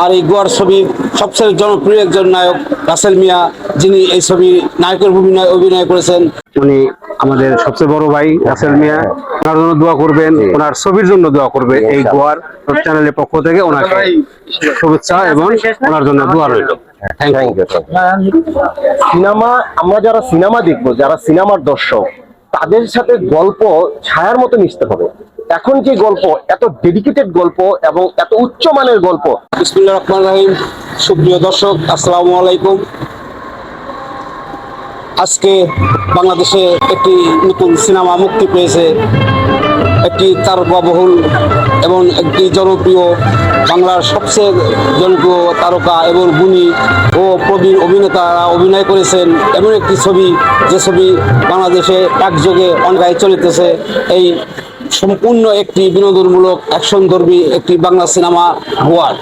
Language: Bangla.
আর এই গোয়ার ছবির সবচেয়ে জনপ্রিয় একজন নায়ক রাসেল মিয়া যিনি এই ছবি নায়কের ভূমিকায় অভিনয় করেছেন। উনি আমাদের সবচেয়ে বড় ভাই রাসেল মিয়া। ওনার জন্য দোয়া করবেন ওনার ছবির জন্য দোয়া করবে এই গোয়ার চ্যানেলের পক্ষ থেকে ওনাকে শুভেচ্ছা এবং ওনার জন্য দোয়া রইল। সিনেমা আমরা যারা সিনেমা দেখব যারা সিনেমার দর্শক তাদের সাথে গল্প ছায়ার মতো মিশতে হবে। এখন যে গল্প, এত ডেডিকেটেড গল্প এবং এত উচ্চমানের গল্প। বিসমুল্লাহ রহমান রাহিম। সুপ্রিয় দর্শক, আসসালামু আলাইকুম। আজকে বাংলাদেশে একটি নতুন সিনেমা মুক্তি পেয়েছে। একটি তারকাবহুল এবং একটি জনপ্রিয় বাংলার সবচেয়ে জনপ্রিয় তারকা এবং গুণী ও প্রবীণ অভিনেতারা অভিনয় করেছেন। এমন একটি ছবি, যে ছবি বাংলাদেশে একযোগে অনগায় চলিতেছে। এই সম্পূর্ণ একটি বিনোদনমূলক অ্যাকশন ধর্মী একটি বাংলা সিনেমা গোয়ার